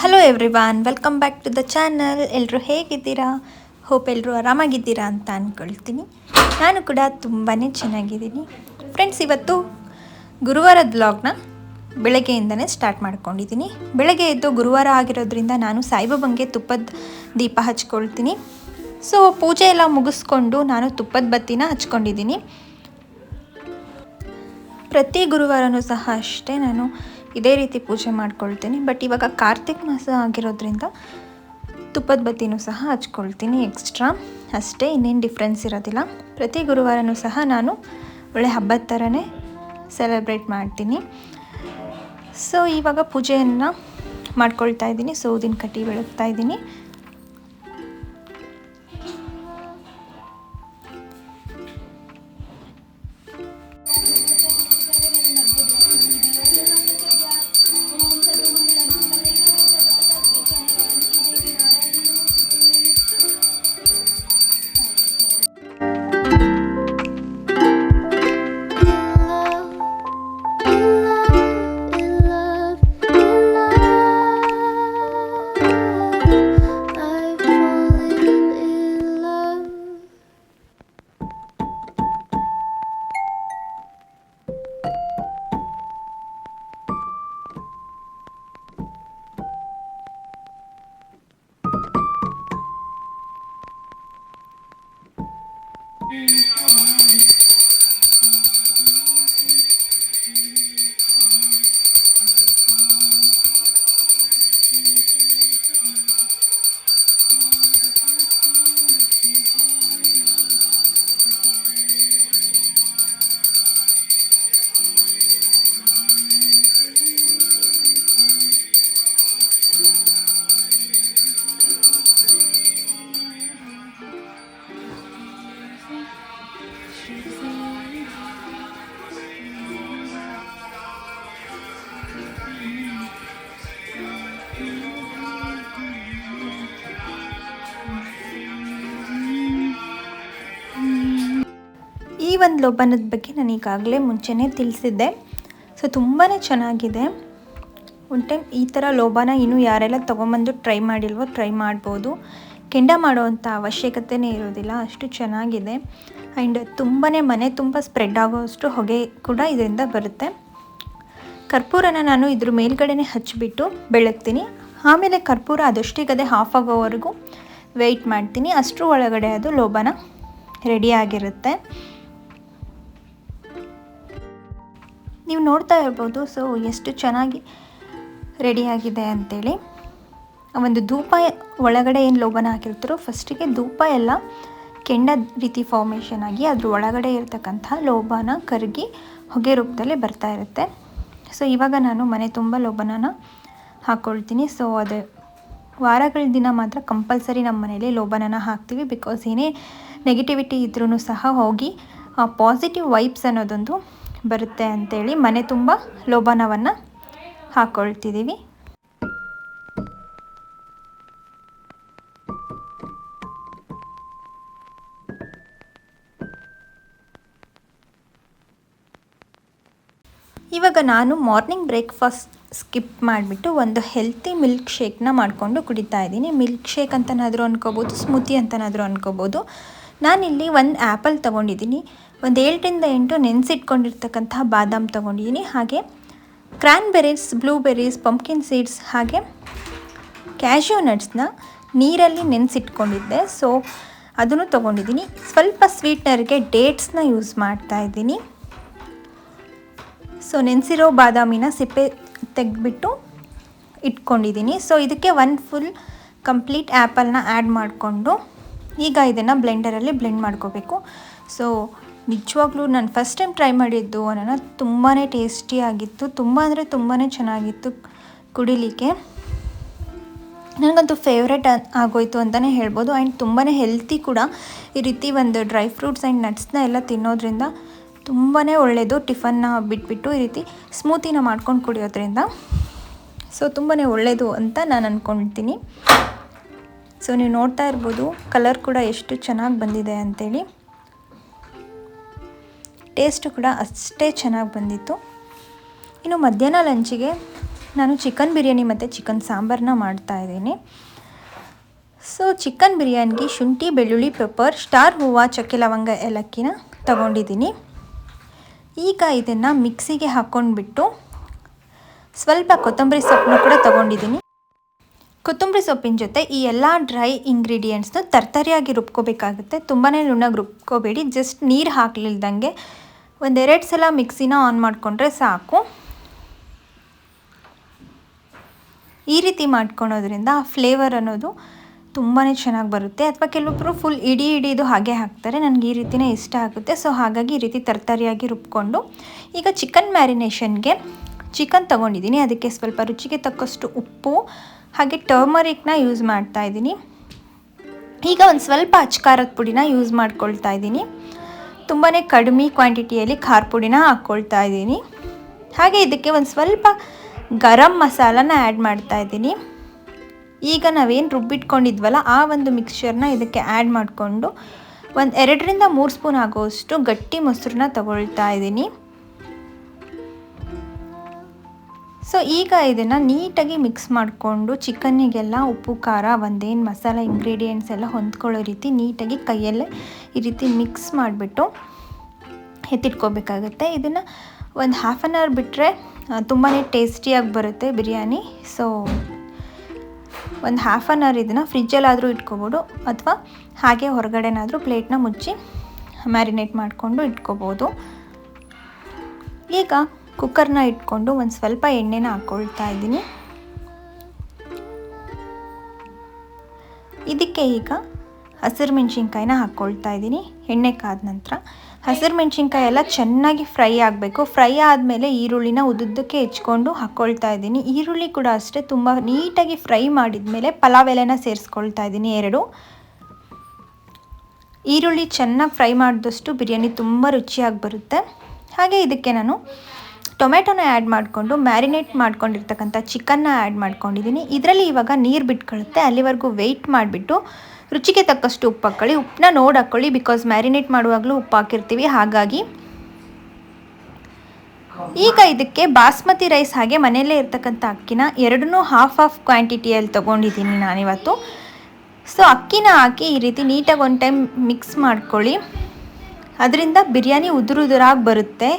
Hello everyone welcome back to the channel ಎಲ್ಲರೂ ಹೇಗಿದ್ದೀರಾ? Hope ಎಲ್ಲರೂ ಆರಾಮಾಗಿದ್ದೀರಾ ಅಂತ ಅಂದ್ಕೊಳ್ತೀನಿ ನಾನು ಕೂಡ ತುಂಬಾ ಚೆನ್ನಾಗಿದ್ದೀನಿ. ಫ್ರೆಂಡ್ಸ್ ಇವತ್ತು ಗುರುವಾರದ ಬ್ಲಾಗ್ನ ಬೆಳಗ್ಗೆಯಿಂದನೇ ಸ್ಟಾರ್ಟ್ ಮಾಡ್ಕೊಂಡಿದ್ದೀನಿ. ಬೆಳಗ್ಗೆ ಎದ್ದು ಗುರುವಾರ ಆಗಿರೋದ್ರಿಂದ ನಾನು ಸಾಯಿಬಾಬಂಗೆ ತುಪ್ಪದ ದೀಪ ಹಚ್ಕೊಳ್ತೀನಿ. ಸೊ ಪೂಜೆ ಎಲ್ಲ ಮುಗಿಸ್ಕೊಂಡು ನಾನು ತುಪ್ಪದ ಬತ್ತಿನ ಹಚ್ಕೊಂಡಿದ್ದೀನಿ. ಪ್ರತಿ ಗುರುವಾರನೂ ಸಹ ಅಷ್ಟೇ ನಾನು ಇದೇ ರೀತಿ ಪೂಜೆ ಮಾಡ್ಕೊಳ್ತೀನಿ. ಬಟ್ ಇವಾಗ ಕಾರ್ತಿಕ್ ಮಾಸ ಆಗಿರೋದ್ರಿಂದ ತುಪ್ಪದ ಬತ್ತಿನೂ ಸಹ ಹಚ್ಕೊಳ್ತೀನಿ ಎಕ್ಸ್ಟ್ರಾ ಅಷ್ಟೇ ಇನ್ನೇನು ಡಿಫ್ರೆನ್ಸ್ ಇರೋದಿಲ್ಲ. ಪ್ರತಿ ಗುರುವಾರನೂ ಸಹ ನಾನು ಒಳ್ಳೆ ಹಬ್ಬದ ಥರನೇ ಸೆಲೆಬ್ರೇಟ್ ಮಾಡ್ತೀನಿ. ಸೊ ಇವಾಗ ಪೂಜೆಯನ್ನು ಮಾಡ್ಕೊಳ್ತಾ ಇದ್ದೀನಿ. ಸೌದಿನ ಕಟ್ಟಿ ಬೆಳಗ್ತಾ ಇದ್ದೀನಿ. Oh, ಒಂದು ಲೋಬನದ ಬಗ್ಗೆ ನಾನು ಈಗಾಗಲೇ ಮುಂಚೆನೇ ತಿಳಿಸಿದ್ದೆ. ಸೊ ತುಂಬಾ ಚೆನ್ನಾಗಿದೆ. ಒಂದು ಟೈಮ್ ಈ ಥರ ಲೋಬಾನ ಇನ್ನೂ ಯಾರೆಲ್ಲ ತೊಗೊಂಬಂದು ಟ್ರೈ ಮಾಡಿಲ್ವೋ ಟ್ರೈ ಮಾಡ್ಬೋದು. ಕೆಂಡ ಮಾಡುವಂಥ ಅವಶ್ಯಕತೆಯೇ ಇರೋದಿಲ್ಲ, ಅಷ್ಟು ಚೆನ್ನಾಗಿದೆ. ಆ್ಯಂಡ್ ತುಂಬಾ ಮನೆ ತುಂಬ ಸ್ಪ್ರೆಡ್ ಆಗೋಷ್ಟು ಹೊಗೆ ಕೂಡ ಇದರಿಂದ ಬರುತ್ತೆ. ಕರ್ಪೂರನ ನಾನು ಇದ್ರ ಮೇಲ್ಗಡೆನೆ ಹಚ್ಚಿಬಿಟ್ಟು ಬೆಳಗ್ತೀನಿ. ಆಮೇಲೆ ಕರ್ಪೂರ ಅದಷ್ಟಿಗದೆ ಹಾಫ್ ಆಗೋವರೆಗೂ ವೆಯ್ಟ್ ಮಾಡ್ತೀನಿ. ಅಷ್ಟರ ಒಳಗಡೆ ಅದು ಲೋಬಾನ ರೆಡಿಯಾಗಿರುತ್ತೆ ನೀವು ನೋಡ್ತಾ ಇರ್ಬೋದು. ಸೊ ಎಷ್ಟು ಚೆನ್ನಾಗಿ ರೆಡಿಯಾಗಿದೆ ಅಂಥೇಳಿ ಒಂದು ಧೂಪ ಒಳಗಡೆ ಏನು ಲೋಬನ ಹಾಕಿರ್ತಾರೋ ಫಸ್ಟಿಗೆ ಧೂಪ ಎಲ್ಲ ಕೆಂಡ ರೀತಿ ಫಾರ್ಮೇಷನ್ ಆಗಿ ಅದ್ರ ಒಳಗಡೆ ಇರತಕ್ಕಂಥ ಲೋಬನ ಕರಗಿ ಹೊಗೆ ರೂಪದಲ್ಲಿ ಬರ್ತಾ ಇರುತ್ತೆ. ಸೊ ಇವಾಗ ನಾನು ಮನೆ ತುಂಬ ಲೋಬನನ ಹಾಕ್ಕೊಳ್ತೀನಿ ಸೊ ಅದು ವಾರಗಳ ದಿನ ಮಾತ್ರ ಕಂಪಲ್ಸರಿ ನಮ್ಮ ಮನೇಲಿ ಲೋಬನನ ಹಾಕ್ತೀವಿ. ಬಿಕಾಸ್ ಏನೇ ನೆಗೆಟಿವಿಟಿ ಇದ್ರೂ ಸಹ ಹೋಗಿ ಪಾಸಿಟಿವ್ ವೈಬ್ಸ್ ಅನ್ನೋದೊಂದು ಬರುತ್ತೆ ಅಂಥೇಳಿ ಮನೆ ತುಂಬ ಲೋಬನವನ್ನು ಹಾಕ್ಕೊಳ್ತಿದ್ದೀವಿ ಇವಾಗ ನಾನು ಮಾರ್ನಿಂಗ್ ಬ್ರೇಕ್ಫಾಸ್ಟ್ ಸ್ಕಿಪ್ ಮಾಡಿಬಿಟ್ಟು ಒಂದು ಹೆಲ್ತಿ ಮಿಲ್ಕ್ ಶೇಕ್ನ ಮಾಡಿಕೊಂಡು ಕುಡಿತಾ ಇದ್ದೀನಿ. ಮಿಲ್ಕ್ ಶೇಕ್ ಅಂತನಾದರೂ ಅನ್ಕೋಬೋದು ಸ್ಮೂತಿ ಅಂತನಾದರೂ ಅನ್ಕೋಬೋದು. ನಾನಿಲ್ಲಿ ಒಂದು ಆ್ಯಪಲ್ ತೊಗೊಂಡಿದ್ದೀನಿ. ಒಂದು ಏಳರಿಂದ ಎಂಟು ನೆನೆಸಿಟ್ಕೊಂಡಿರ್ತಕ್ಕಂತಹ ಬಾದಾಮ್ ತೊಗೊಂಡಿದ್ದೀನಿ. ಹಾಗೆ ಕ್ರ್ಯಾನ್ಬೆರೀಸ್ ಬ್ಲೂಬೆರೀಸ್ ಪಂಪ್ಕಿನ್ ಸೀಡ್ಸ್ ಹಾಗೆ ಕ್ಯಾಶ್ಯೂ ನಟ್ಸ್ನ ನೀರಲ್ಲಿ ನೆನೆಸಿಟ್ಕೊಂಡಿದ್ದೆ. ಸೊ, ಅದನ್ನು ತೊಗೊಂಡಿದ್ದೀನಿ. ಸ್ವಲ್ಪ ಸ್ವೀಟ್ನರ್ಗೆ ಡೇಟ್ಸ್ನ ಯೂಸ್ ಮಾಡ್ತಾ ಇದ್ದೀನಿ. ಸೊ, ನೆನೆಸಿರೋ ಬಾದಾಮಿನ ಸಿಪ್ಪೆ ತೆಗೆದ್ಬಿಟ್ಟು ಇಟ್ಕೊಂಡಿದ್ದೀನಿ. ಸೊ, ಇದಕ್ಕೆ ಒನ್ ಫುಲ್ ಕಂಪ್ಲೀಟ್ ಆ್ಯಪಲ್ನ ಆ್ಯಡ್ ಮಾಡಿಕೊಂಡು ಈಗ ಇದನ್ನು ಬ್ಲೆಂಡರಲ್ಲಿ ಬ್ಲೆಂಡ್ ಮಾಡ್ಕೋಬೇಕು. ಸೊ ನಿಜವಾಗ್ಲೂ ನಾನು ಫಸ್ಟ್ ಟೈಮ್ ಟ್ರೈ ಮಾಡಿದ್ದು ಅನ್ನೋಣ ತುಂಬಾ ಟೇಸ್ಟಿಯಾಗಿತ್ತು ತುಂಬ ಅಂದರೆ ತುಂಬಾ ಚೆನ್ನಾಗಿತ್ತು ಕುಡಿಲಿಕ್ಕೆ. ನನಗಂತೂ ಫೇವ್ರೆಟ್ ಆಗೋಯ್ತು ಅಂತಲೇ ಹೇಳ್ಬೋದು. ಆ್ಯಂಡ್ ತುಂಬಾ ಹೆಲ್ತಿ ಕೂಡ ಈ ರೀತಿ ಒಂದು ಡ್ರೈ ಫ್ರೂಟ್ಸ್ ಆ್ಯಂಡ್ ನಟ್ಸ್ನ ಎಲ್ಲ ತಿನ್ನೋದ್ರಿಂದ ತುಂಬಾ ಒಳ್ಳೆಯದು ಟಿಫನ್ನ ಬಿಟ್ಬಿಟ್ಟು ಈ ರೀತಿ ಸ್ಮೂತಿನ ಮಾಡ್ಕೊಂಡು ಕುಡಿಯೋದ್ರಿಂದ. ಸೊ ತುಂಬಾ ಒಳ್ಳೆಯದು ಅಂತ ನಾನು ಅಂದ್ಕೊಳ್ತೀನಿ ಸೊ ನೀವು ನೋಡ್ತಾ ಇರ್ಬೋದು ಕಲರ್ ಕೂಡ ಎಷ್ಟು ಚೆನ್ನಾಗಿ ಬಂದಿದೆ ಅಂಥೇಳಿ ಟೇಸ್ಟು ಕೂಡ ಅಷ್ಟೇ ಚೆನ್ನಾಗಿ ಬಂದಿತ್ತು. ಇನ್ನು ಮಧ್ಯಾಹ್ನ ಲಂಚಿಗೆ ನಾನು ಚಿಕನ್ ಬಿರಿಯಾನಿ ಮತ್ತು ಚಿಕನ್ ಸಾಂಬಾರನ್ನ ಮಾಡ್ತಾಯಿದ್ದೀನಿ ಸೊ, ಚಿಕನ್ ಬಿರಿಯಾನಿಗೆ ಶುಂಠಿ, ಬೆಳ್ಳುಳ್ಳಿ, ಪೆಪ್ಪರ್, ಸ್ಟಾರ್ ಹೂವು, ಚಕ್ಕೆ ಲವಂಗ ಏಲಕ್ಕಿನ ತಗೊಂಡಿದ್ದೀನಿ. ಈಗ ಇದನ್ನು ಮಿಕ್ಸಿಗೆ ಹಾಕ್ಕೊಂಡ್ಬಿಟ್ಟು ಸ್ವಲ್ಪ ಕೊತ್ತಂಬರಿ ಸೊಪ್ಪನ್ನು ಕೂಡ ತಗೊಂಡಿದ್ದೀನಿ. ಕೊತ್ತಂಬರಿ ಸೊಪ್ಪಿನ ಜೊತೆ ಈ ಎಲ್ಲ ಡ್ರೈ ಇಂಗ್ರೀಡಿಯೆಂಟ್ಸ್ನ ತರ್ತರಿಯಾಗಿ ರುಬ್ಕೋಬೇಕಾಗುತ್ತೆ. ತುಂಬಾ ನುಣ್ಣಗೆ ರುಬ್ಕೋಬೇಡಿ. ಜಸ್ಟ್ ನೀರು ಹಾಕ್ಲಿಲ್ದಂಗೆ ಒಂದೆರಡು ಸಲ ಮಿಕ್ಸಿನ ಆನ್ ಮಾಡಿಕೊಂಡ್ರೆ ಸಾಕು. ಈ ರೀತಿ ಮಾಡ್ಕೊಳೋದ್ರಿಂದ ಫ್ಲೇವರ್ ಅನ್ನೋದು ತುಂಬಾ ಚೆನ್ನಾಗಿ ಬರುತ್ತೆ. ಅಥವಾ ಕೆಲವೊಬ್ಬರು ಫುಲ್ ಇಡೀ ಇಡೀದು ಹಾಗೆ ಹಾಕ್ತಾರೆ. ನನಗೆ ಈ ರೀತಿನೇ ಇಷ್ಟ ಆಗುತ್ತೆ. ಸೊ ಹಾಗಾಗಿ ಈ ರೀತಿ ತರ್ತರಿಯಾಗಿ ರುಬ್ಕೊಂಡು ಈಗ ಚಿಕನ್ ಮ್ಯಾರಿನೇಷನ್ಗೆ ಚಿಕನ್ ತೊಗೊಂಡಿದ್ದೀನಿ. ಅದಕ್ಕೆ ಸ್ವಲ್ಪ ರುಚಿಗೆ ತಕ್ಕಷ್ಟು ಉಪ್ಪು ಹಾಗೆ ಟರ್ಮರಿಕ್ನ ಯೂಸ್ ಮಾಡ್ತಾ ಇದ್ದೀನಿ. ಈಗ ಒಂದು ಸ್ವಲ್ಪ ಅಚ್ಕಾರದ ಪುಡಿನ ಯೂಸ್ ಮಾಡ್ಕೊಳ್ತಾ ಇದ್ದೀನಿ. ತುಂಬಾ ಕಡಿಮೆ ಕ್ವಾಂಟಿಟಿಯಲ್ಲಿ ಖಾರ ಪುಡಿನ ಹಾಕ್ಕೊಳ್ತಾ ಇದ್ದೀನಿ. ಹಾಗೆ ಇದಕ್ಕೆ ಒಂದು ಸ್ವಲ್ಪ ಗರಂ ಮಸಾಲನ ಆ್ಯಡ್ ಮಾಡ್ತಾ ಇದ್ದೀನಿ. ಈಗ ನಾವೇನು ರುಬ್ಬಿಟ್ಕೊಂಡಿದ್ವಲ್ಲ, ಆ ಒಂದು ಮಿಕ್ಸ್ಚರ್ನ ಇದಕ್ಕೆ ಆ್ಯಡ್ ಮಾಡಿಕೊಂಡು ಒಂದು ಎರಡರಿಂದ ಮೂರು ಸ್ಪೂನ್ ಆಗೋಷ್ಟು ಗಟ್ಟಿ ಮೊಸರನ್ನ ತಗೊಳ್ತಾ ಇದ್ದೀನಿ. ಸೊ ಈಗ ಇದನ್ನು ನೀಟಾಗಿ ಮಿಕ್ಸ್ ಮಾಡಿಕೊಂಡು ಚಿಕನ್ನಿಗೆಲ್ಲ ಉಪ್ಪು, ಖಾರ, ಒಂದೇನು ಮಸಾಲ ಇಂಗ್ರೀಡಿಯೆಂಟ್ಸ್ ಎಲ್ಲ ಹೊಂದ್ಕೊಳ್ಳೋ ರೀತಿ ನೀಟಾಗಿ ಕೈಯಲ್ಲೇ ಈ ರೀತಿ ಮಿಕ್ಸ್ ಮಾಡಿಬಿಟ್ಟು ಎತ್ತಿಟ್ಕೋಬೇಕಾಗುತ್ತೆ. ಇದನ್ನು ಒಂದು ಹಾಫ್ ಆನ್ ಅವರ್ ಬಿಟ್ಟರೆ ತುಂಬಾ ಟೇಸ್ಟಿಯಾಗಿ ಬರುತ್ತೆ ಬಿರಿಯಾನಿ. ಸೊ ಒಂದು ಹಾಫ್ ಆನ್ ಅವರ್ ಇದನ್ನು ಫ್ರಿಜ್ಜಲ್ಲಾದರೂ ಇಟ್ಕೋಬೋದು, ಅಥವಾ ಹಾಗೆ ಹೊರಗಡೆನಾದರೂ ಪ್ಲೇಟ್ನ ಮುಚ್ಚಿ ಮ್ಯಾರಿನೇಟ್ ಮಾಡಿಕೊಂಡು ಇಟ್ಕೋಬೋದು. ಈಗ ಕುಕ್ಕರ್ನ ಇಟ್ಕೊಂಡು ಒಂದು ಸ್ವಲ್ಪ ಎಣ್ಣೆನ ಹಾಕ್ಕೊಳ್ತಾ ಇದ್ದೀನಿ. ಇದಕ್ಕೆ ಈಗ ಹಸಿರು ಮೆಣಸಿನ್ಕಾಯಿನ ಹಾಕ್ಕೊಳ್ತಾ ಇದ್ದೀನಿ. ಎಣ್ಣೆ ಕಾದ ನಂತರ ಹಸಿರು ಮೆಣಸಿನ್ಕಾಯಿ ಎಲ್ಲ ಚೆನ್ನಾಗಿ ಫ್ರೈ ಆಗಬೇಕು. ಫ್ರೈ ಆದಮೇಲೆ ಈರುಳ್ಳಿನ ಉದ್ದುದ್ದಕ್ಕೆ ಹೆಚ್ಕೊಂಡು ಹಾಕ್ಕೊಳ್ತಾ ಇದ್ದೀನಿ. ಈರುಳ್ಳಿ ಕೂಡ ಅಷ್ಟೇ ತುಂಬ ನೀಟಾಗಿ ಫ್ರೈ ಮಾಡಿದ ಮೇಲೆ ಪಲಾವ್ ಎಲೆನ ಸೇರಿಸ್ಕೊಳ್ತಾ ಇದ್ದೀನಿ ಎರಡು. ಈರುಳ್ಳಿ ಚೆನ್ನಾಗಿ ಫ್ರೈ ಮಾಡಿದಷ್ಟು ಬಿರಿಯಾನಿ ತುಂಬ ರುಚಿಯಾಗಿ ಬರುತ್ತೆ. ಹಾಗೆ ಇದಕ್ಕೆ ನಾನು ಟೊಮೆಟೊನ ಆ್ಯಡ್ ಮಾಡಿಕೊಂಡು ಮ್ಯಾರಿನೇಟ್ ಮಾಡ್ಕೊಂಡಿರ್ತಕ್ಕಂಥ ಚಿಕನ್ನ ಆ್ಯಡ್ ಮಾಡ್ಕೊಂಡಿದ್ದೀನಿ. ಇದರಲ್ಲಿ ಇವಾಗ ನೀರು ಬಿಟ್ಕೊಳ್ಳುತ್ತೆ ಅಲ್ಲಿವರೆಗೂ ವೆಯ್ಟ್ ಮಾಡಿಬಿಟ್ಟು ರುಚಿಗೆ ತಕ್ಕಷ್ಟು ಉಪ್ಪು ಹಾಕ್ಕೊಳ್ಳಿ ಉಪ್ಪನ್ನ ನೋಡಿ ಹಾಕ್ಕೊಳ್ಳಿ ಬಿಕಾಸ್ ಮ್ಯಾರಿನೇಟ್ ಮಾಡುವಾಗಲೂ ಉಪ್ಪು ಹಾಕಿರ್ತೀವಿ. ಹಾಗಾಗಿ ಈಗ ಇದಕ್ಕೆ ಬಾಸ್ಮತಿ ರೈಸ್ ಹಾಗೆ ಮನೆಯಲ್ಲೇ ಇರ್ತಕ್ಕಂಥ ಅಕ್ಕಿನ ಎರಡನ್ನೂ ಹಾಫ್ ಹಾಫ್ ಕ್ವಾಂಟಿಟಿಯಲ್ಲಿ ತೊಗೊಂಡಿದ್ದೀನಿ ನಾನಿವತ್ತು. ಸೊ ಅಕ್ಕಿನ ಹಾಕಿ ಈ ರೀತಿ ನೀಟಾಗಿ ಒಂದು ಟೈಮ್ ಮಿಕ್ಸ್ ಮಾಡ್ಕೊಳ್ಳಿ. ಅದರಿಂದ ಬಿರಿಯಾನಿ ಉದುರುದುರಾಗಿ ಬರುತ್ತೆ.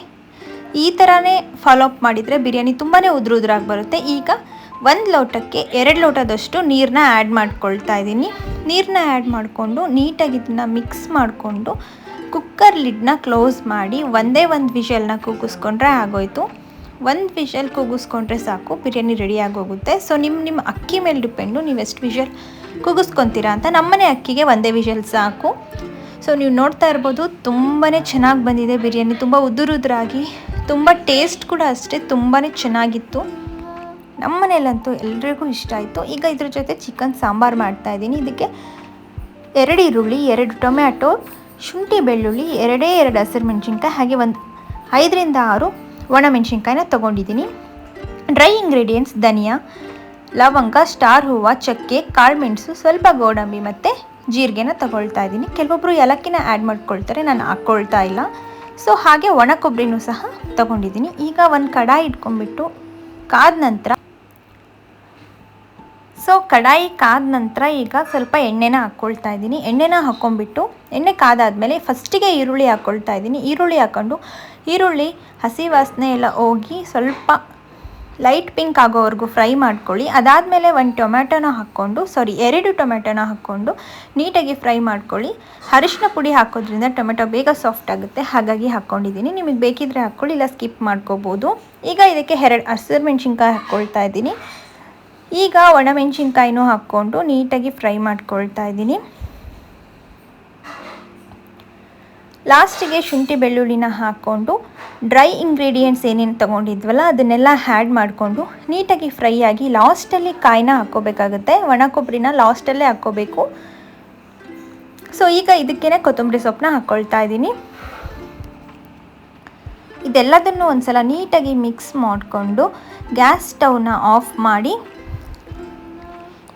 ಈ ಥರನೇ ಫಾಲೋ ಅಪ್ ಮಾಡಿದರೆ ಬಿರಿಯಾನಿ ತುಂಬಾ ಉದುರು ಉದುರಾಗಿ ಬರುತ್ತೆ. ಈಗ ಒಂದು ಲೋಟಕ್ಕೆ ಎರಡು ಲೋಟದಷ್ಟು ನೀರನ್ನ ಆ್ಯಡ್ ಮಾಡ್ಕೊಳ್ತಾ ಇದ್ದೀನಿ ನೀರನ್ನ ಆ್ಯಡ್ ಮಾಡಿಕೊಂಡು ನೀಟಾಗಿ ಇದನ್ನು ಮಿಕ್ಸ್ ಮಾಡಿಕೊಂಡು ಕುಕ್ಕರ್ ಲಿಡ್ನ ಕ್ಲೋಸ್ ಮಾಡಿ ಒಂದೇ ಒಂದು ವಿಷಲ್ನ ಕೂಗಿಸ್ಕೊಂಡ್ರೆ ಆಗೋಯಿತು. ಒಂದು ವಿಷಲ್ ಕೂಗಿಸ್ಕೊಂಡ್ರೆ ಸಾಕು, ಬಿರಿಯಾನಿ ರೆಡಿಯಾಗಿ ಹೋಗುತ್ತೆ ಸೊ ನಿಮ್ಮ ನಿಮ್ಮ ಅಕ್ಕಿ ಮೇಲೆ ಡಿಪೆಂಡು ನೀವು ಎಷ್ಟು ವಿಷಲ್ ಕೂಗಿಸ್ಕೊತೀರಾ ಅಂತ ನಮ್ಮನೆ ಅಕ್ಕಿಗೆ ಒಂದೇ ವಿಷಲ್ ಸಾಕು. ಸೊ ನೀವು ನೋಡ್ತಾ ಇರ್ಬೋದು ತುಂಬಾ ಚೆನ್ನಾಗಿ ಬಂದಿದೆ ಬಿರಿಯಾನಿ. ತುಂಬ ಉದುರುದ್ರಾಗಿ ತುಂಬ ಟೇಸ್ಟ್ ಕೂಡ ಅಷ್ಟೇ ತುಂಬಾ ಚೆನ್ನಾಗಿತ್ತು. ನಮ್ಮ ಮನೇಲಂತೂ ಎಲ್ರಿಗೂ ಇಷ್ಟ ಆಯಿತು. ಈಗ ಇದ್ರ ಜೊತೆ ಚಿಕನ್ ಸಾಂಬಾರು ಮಾಡ್ತಾಯಿದ್ದೀನಿ ಇದಕ್ಕೆ ಎರಡು ಈರುಳ್ಳಿ, ಎರಡು ಟೊಮ್ಯಾಟೊ, ಶುಂಠಿ ಬೆಳ್ಳುಳ್ಳಿ, ಎರಡೇ ಎರಡು ಹಸಿರು ಮೆಣಸಿನ್ಕಾಯಿ, ಹಾಗೆ ಒಂದು ಐದರಿಂದ ಆರು ಒಣಮೆಣಸಿನ್ಕಾಯಿನ ತೊಗೊಂಡಿದ್ದೀನಿ. ಡ್ರೈ ಇಂಗ್ರೀಡಿಯೆಂಟ್ಸ್, ಧನಿಯಾ, ಲವಂಗ, ಸ್ಟಾರ್ ಹೂವು, ಚಕ್ಕೆ ಕಾಳುಮೆಣಸು ಸ್ವಲ್ಪ ಗೋಡಂಬಿ ಮತ್ತು ಜೀರಿಗೆನ ತಗೊಳ್ತಾ ಇದ್ದೀನಿ. ಕೆಲವೊಬ್ಬರು ಏಲಕ್ಕಿನ ಆ್ಯಡ್ ಮಾಡ್ಕೊಳ್ತಾರೆ, ನಾನು ಹಾಕ್ಕೊಳ್ತಾ ಇಲ್ಲ. ಸೊ ಹಾಗೆ ಒಣ ಕೊಬ್ಬರಿನೂ ಸಹ ತಗೊಂಡಿದ್ದೀನಿ. ಈಗ ಒಂದು ಕಡಾಯಿ ಇಟ್ಕೊಂಡ್ಬಿಟ್ಟು ಕಾದ ನಂತರ ಸೊ ಕಡಾಯಿ ಕಾದ ನಂತರ ಈಗ ಸ್ವಲ್ಪ ಎಣ್ಣೆನ ಹಾಕ್ಕೊಳ್ತಾ ಇದ್ದೀನಿ. ಎಣ್ಣೆನ ಹಾಕ್ಕೊಂಡ್ಬಿಟ್ಟು ಎಣ್ಣೆ ಕಾದಾದಮೇಲೆ ಫಸ್ಟಿಗೆ ಈರುಳ್ಳಿ ಹಾಕ್ಕೊಳ್ತಾ ಇದ್ದೀನಿ. ಈರುಳ್ಳಿ ಹಾಕ್ಕೊಂಡು ಈರುಳ್ಳಿ, ಹಸಿ ವಾಸನೆ ಎಲ್ಲ ಹೋಗಿ ಸ್ವಲ್ಪ ಲೈಟ್ ಪಿಂಕ್ ಆಗೋವರೆಗೂ ಫ್ರೈ ಮಾಡ್ಕೊಳ್ಳಿ. ಅದಾದಮೇಲೆ ಒಂದು ಟೊಮ್ಯಾಟೋನ ಹಾಕ್ಕೊಂಡು, ಸಾರಿ, ಎರಡು ಟೊಮೆಟೊನ ಹಾಕ್ಕೊಂಡು ನೀಟಾಗಿ ಫ್ರೈ ಮಾಡ್ಕೊಳ್ಳಿ. ಅರಿಶಿನ ಪುಡಿ ಹಾಕೋದ್ರಿಂದ ಟೊಮೆಟೊ ಬೇಗ ಸಾಫ್ಟ್ ಆಗುತ್ತೆ. ಹಾಗಾಗಿ ಹಾಕ್ಕೊಂಡಿದ್ದೀನಿ. ನಿಮಗೆ ಬೇಕಿದ್ರೆ ಹಾಕ್ಕೊಳ್ಳಿ, ಇಲ್ಲ ಸ್ಕಿಪ್ ಮಾಡ್ಕೋಬೋದು. ಈಗ ಇದಕ್ಕೆ ಎರಡು ಹಸಿರು ಮೆಣಸಿನ್ಕಾಯಿ ಹಾಕ್ಕೊಳ್ತಾ ಇದ್ದೀನಿ. ಈಗ ಒಣಮೆಣಸಿನ್ಕಾಯಿನೂ ಹಾಕ್ಕೊಂಡು ನೀಟಾಗಿ ಫ್ರೈ ಮಾಡ್ಕೊಳ್ತಾ ಇದ್ದೀನಿ. ಲಾಸ್ಟಿಗೆ ಶುಂಠಿ ಬೆಳ್ಳುಳ್ಳಿನ ಹಾಕ್ಕೊಂಡು ಡ್ರೈ ಇಂಗ್ರೀಡಿಯೆಂಟ್ಸ್ ಏನೇನು ತೊಗೊಂಡಿದ್ವಲ್ಲ, ಅದನ್ನೆಲ್ಲ ಹ್ಯಾಡ್ ಮಾಡಿಕೊಂಡು ನೀಟಾಗಿ ಫ್ರೈ ಆಗಿ ಲಾಸ್ಟಲ್ಲಿ ಕಾಯಿನ ಹಾಕ್ಕೋಬೇಕಾಗುತ್ತೆ. ಒಣ ಕೊಬ್ಬರಿನ ಲಾಸ್ಟಲ್ಲೇ ಹಾಕ್ಕೋಬೇಕು. ಸೊ ಈಗ ಇದಕ್ಕೇ ಕೊತ್ತಂಬರಿ ಸೊಪ್ಪನ್ನ ಹಾಕ್ಕೊಳ್ತಾ ಇದ್ದೀನಿ. ಇದೆಲ್ಲದನ್ನು ಒಂದ್ಸಲ ನೀಟಾಗಿ ಮಿಕ್ಸ್ ಮಾಡಿಕೊಂಡು ಗ್ಯಾಸ್ ಸ್ಟವ್ನ ಆಫ್ ಮಾಡಿ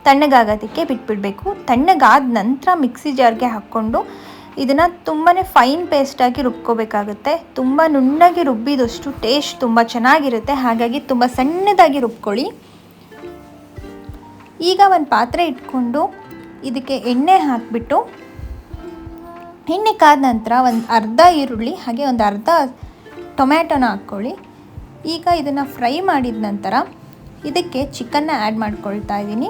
ತಣ್ಣಗಾಗೋದಕ್ಕೆ ಬಿಟ್ಬಿಡಬೇಕು. ತಣ್ಣಗಾದ ನಂತರ ಮಿಕ್ಸಿ ಜಾರ್ಗೆ ಹಾಕ್ಕೊಂಡು ಇದನ್ನು ತುಂಬಾ ಫೈನ್ ಪೇಸ್ಟಾಗಿ ರುಬ್ಕೋಬೇಕಾಗುತ್ತೆ. ತುಂಬ ನುಣ್ಣಗೆ ರುಬ್ಬಿದಷ್ಟು ಟೇಸ್ಟ್ ತುಂಬ ಚೆನ್ನಾಗಿರುತ್ತೆ. ಹಾಗಾಗಿ ತುಂಬ ಸಣ್ಣದಾಗಿ ರುಬ್ಕೊಳ್ಳಿ. ಈಗ ಒಂದು ಪಾತ್ರೆ ಇಟ್ಕೊಂಡು ಇದಕ್ಕೆ ಎಣ್ಣೆ ಹಾಕಿಬಿಟ್ಟು, ಎಣ್ಣೆ ಕಾದ ನಂತರ ಒಂದು ಅರ್ಧ ಈರುಳ್ಳಿ, ಹಾಗೆ ಒಂದು ಅರ್ಧ ಟೊಮ್ಯಾಟೊನ ಹಾಕ್ಕೊಳ್ಳಿ. ಈಗ ಇದನ್ನು ಫ್ರೈ ಮಾಡಿದ ನಂತರ ಇದಕ್ಕೆ ಚಿಕನ್ನ ಆ್ಯಡ್ ಮಾಡ್ಕೊಳ್ತಾ ಇದ್ದೀನಿ.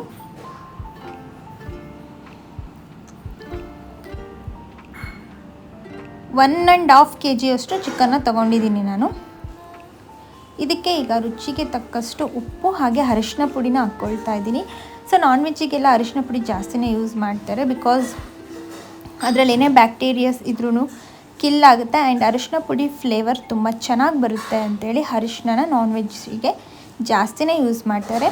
ಒನ್ ಆ್ಯಂಡ್ ಹಾಫ್ ಕೆ ಜಿಯಷ್ಟು ಚಿಕನ್ನ ತೊಗೊಂಡಿದ್ದೀನಿ ನಾನು. ಇದಕ್ಕೆ ಈಗ ರುಚಿಗೆ ತಕ್ಕಷ್ಟು ಉಪ್ಪು ಹಾಗೆ ಅರಿಶಿನ ಪುಡಿನ ಹಾಕ್ಕೊಳ್ತಾ ಇದ್ದೀನಿ. ಸೊ ನಾನ್ ವೆಜ್ಜಿಗೆಲ್ಲ ಅರಿಶಿನ ಪುಡಿ ಜಾಸ್ತಿನೇ ಯೂಸ್ ಮಾಡ್ತಾರೆ ಬಿಕಾಸ್ ಅದರಲ್ಲಿ ಏನೇ ಬ್ಯಾಕ್ಟೀರಿಯಾಸ್ ಇದ್ರೂ ಕಿಲ್ ಆಗುತ್ತೆ ಆ್ಯಂಡ್ ಅರಿಶಿನ ಪುಡಿ ಫ್ಲೇವರ್ ತುಂಬ ಚೆನ್ನಾಗಿ ಬರುತ್ತೆ ಅಂತೇಳಿ ಅರಿಶಿನ ನಾನ್ ವೆಜ್ಜಿಗೆ ಜಾಸ್ತಿನೇ ಯೂಸ್ ಮಾಡ್ತಾರೆ.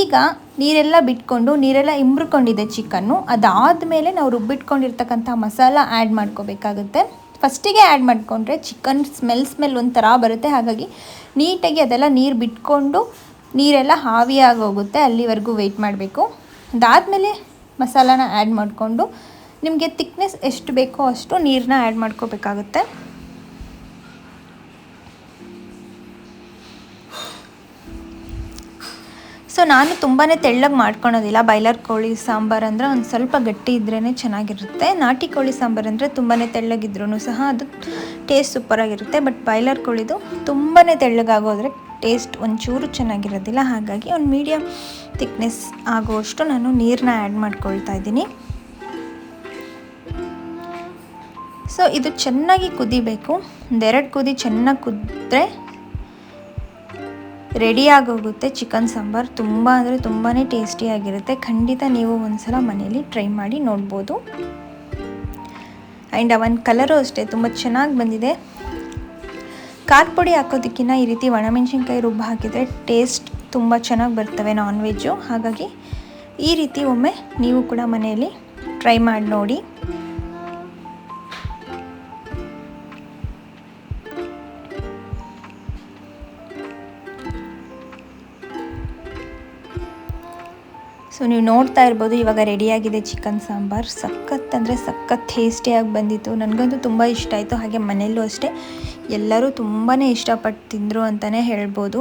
ಈಗ ನೀರೆಲ್ಲ ಬಿಟ್ಕೊಂಡು, ನೀರೆಲ್ಲ ಇಂಬ್ರಿಕೊಂಡಿದೆ ಚಿಕನ್ನು. ಅದಾದಮೇಲೆ ನಾವು ರುಬ್ಬಿಟ್ಕೊಂಡಿರ್ತಕ್ಕಂಥ ಮಸಾಲ ಆ್ಯಡ್ ಮಾಡ್ಕೋಬೇಕಾಗುತ್ತೆ. ಫಸ್ಟಿಗೆ ಆ್ಯಡ್ ಮಾಡಿಕೊಂಡ್ರೆ ಚಿಕನ್ ಸ್ಮೆಲ್ ಸ್ಮೆಲ್ ಒಂಥರ ಬರುತ್ತೆ. ಹಾಗಾಗಿ ನೀಟಾಗಿ ಅದೆಲ್ಲ ನೀರು ಬಿಟ್ಕೊಂಡು ನೀರೆಲ್ಲ ಹಾವಿಯಾಗಿ ಹೋಗುತ್ತೆ. ಅಲ್ಲಿವರೆಗೂ ವೆಯ್ಟ್ ಮಾಡಬೇಕು. ಅದಾದಮೇಲೆ ಮಸಾಲಾನ ಆ್ಯಡ್ ಮಾಡಿಕೊಂಡು ನಿಮಗೆ ತಿಕ್ನೆಸ್ ಎಷ್ಟು ಬೇಕೋ ಅಷ್ಟು ನೀರನ್ನ ಆ್ಯಡ್ ಮಾಡ್ಕೋಬೇಕಾಗುತ್ತೆ. ಸೊ ನಾನು ತುಂಬಾ ತೆಳ್ಳಗೆ ಮಾಡ್ಕೊಳೋದಿಲ್ಲ. ಬಾಯ್ಲರ್ ಕೋಳಿ ಸಾಂಬಾರು ಅಂದರೆ ಒಂದು ಸ್ವಲ್ಪ ಗಟ್ಟಿ ಇದ್ರೇ ಚೆನ್ನಾಗಿರುತ್ತೆ. ನಾಟಿ ಕೋಳಿ ಸಾಂಬಾರು ಅಂದರೆ ತುಂಬಾ ತೆಳ್ಳಗಿದ್ರೂ ಸಹ ಅದು ಟೇಸ್ಟ್ ಸೂಪರಾಗಿರುತ್ತೆ ಬಟ್ ಬಾಯ್ಲರ್ ಕೋಳಿದು ತುಂಬಾ ತೆಳ್ಳಗಾಗೋದ್ರೆ ಟೇಸ್ಟ್ ಒಂಚೂರು ಚೆನ್ನಾಗಿರೋದಿಲ್ಲ. ಹಾಗಾಗಿ ಒಂದು ಮೀಡಿಯಮ್ ಥಿಕ್ನೆಸ್ ಆಗುವಷ್ಟು ನಾನು ನೀರನ್ನ ಆ್ಯಡ್ ಮಾಡ್ಕೊಳ್ತಾ ಇದ್ದೀನಿ. ಸೊ ಇದು ಚೆನ್ನಾಗಿ ಕುದಿಬೇಕು. ಒಂದೆರಡು ಕುದಿ ಚೆನ್ನಾಗಿ ಕುದ್ರೆ ರೆಡಿ ಆಗೋಗುತ್ತೆ ಚಿಕನ್ ಸಾಂಬಾರು. ತುಂಬ ಅಂದರೆ ತುಂಬಾ ಟೇಸ್ಟಿಯಾಗಿರುತ್ತೆ ಖಂಡಿತ ನೀವು ಒಂದ್ಸಲ ಮನೆಯಲ್ಲಿ ಟ್ರೈ ಮಾಡಿ ನೋಡ್ಬೋದು. ಆ್ಯಂಡ್ ಅವನ್ ಕಲರು ಅಷ್ಟೇ, ತುಂಬ ಚೆನ್ನಾಗಿ ಬಂದಿದೆ. ಖಾರ ಪುಡಿ ಹಾಕೋದಕ್ಕಿಂತ ಈ ರೀತಿ ಒಣಮೆಣ್ಸಿನ್ಕಾಯಿ ರುಬ್ಬ ಹಾಕಿದರೆ ಟೇಸ್ಟ್ ತುಂಬ ಚೆನ್ನಾಗಿ ಬರ್ತವೆ ನಾನ್ ವೆಜ್ಜು ಹಾಗಾಗಿ ಈ ರೀತಿ ಒಮ್ಮೆ ನೀವು ಕೂಡ ಮನೆಯಲ್ಲಿ ಟ್ರೈ ಮಾಡಿ ನೋಡಿ. ಸೊ ನೀವು ನೋಡ್ತಾ ಇರ್ಬೋದು, ಇವಾಗ ರೆಡಿಯಾಗಿದೆ ಚಿಕನ್ ಸಾಂಬಾರು. ಸಖತ್ ಅಂದರೆ ಸಖತ್ ಟೇಸ್ಟಿಯಾಗಿ ಬಂದಿತ್ತು. ನನಗಂತೂ ತುಂಬ ಇಷ್ಟ ಆಯಿತು. ಹಾಗೆ ಮನೆಯಲ್ಲೂ ಅಷ್ಟೇ. ಎಲ್ಲರೂ ತುಂಬಾ ಇಷ್ಟಪಟ್ಟು ತಿಂದರು ಅಂತಲೇ ಹೇಳ್ಬೋದು.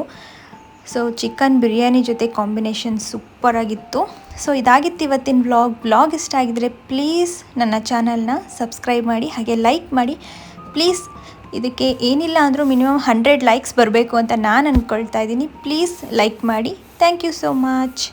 ಸೊ ಚಿಕನ್ ಬಿರಿಯಾನಿ ಜೊತೆ ಕಾಂಬಿನೇಷನ್ ಸೂಪರಾಗಿತ್ತು ಸೊ ಇದಾಗಿತ್ತು ಇವತ್ತಿನ ಬ್ಲಾಗ್ ಬ್ಲಾಗ್ ಇಷ್ಟ ಆಗಿದ್ರೆ ಪ್ಲೀಸ್ ನನ್ನ ಚಾನಲ್ನ ಸಬ್ಸ್ಕ್ರೈಬ್ ಮಾಡಿ, ಹಾಗೆ ಲೈಕ್ ಮಾಡಿ. ಪ್ಲೀಸ್ ಇದಕ್ಕೆ ಏನಿಲ್ಲ ಅಂದರೂ ಮಿನಿಮಮ್ ಹಂಡ್ರೆಡ್ ಲೈಕ್ಸ್ ಬರಬೇಕು ಅಂತ ನಾನು ಅಂದ್ಕೊಳ್ತಾ ಇದ್ದೀನಿ. ಪ್ಲೀಸ್ ಲೈಕ್ ಮಾಡಿ. Thank you so much